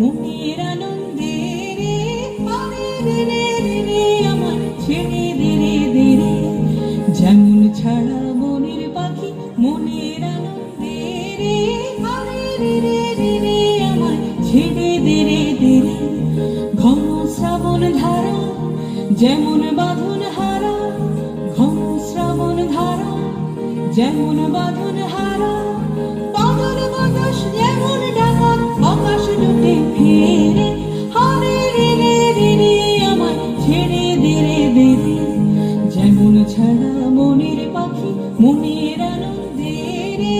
মনের আনন্দে রে পারে রে রে রে যেমন ছাড়া মনের পাখি মনের আনন্দে রে পারে রে রে রে রে আমার শ্রাবণ ধারা, যেমন বাঁধন হারা, ঘন শ্রাবণ ধারা, যেমন বাঁধন হারা, বাদল বাতাস যেমন ডাকা যেমন ছাড়া মনের পাখি মনের আনন্দে রে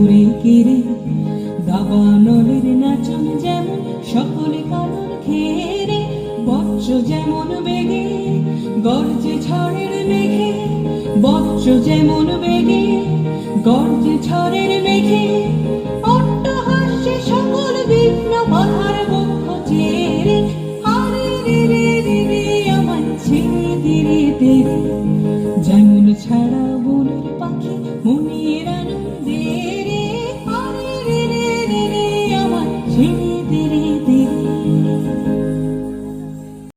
ধরে কিরে দাবানলের নাচন যেমন সকল কানন ঘেরে বচ্চ যেমন বেগে, গর্জে ঝড়ের মেঘে বচ্চ যেমন বেগে, গর্জে ঝড়ের মেঘে। অট্টহাস্যে সকল বিঘ্ন ধীরে ধীরে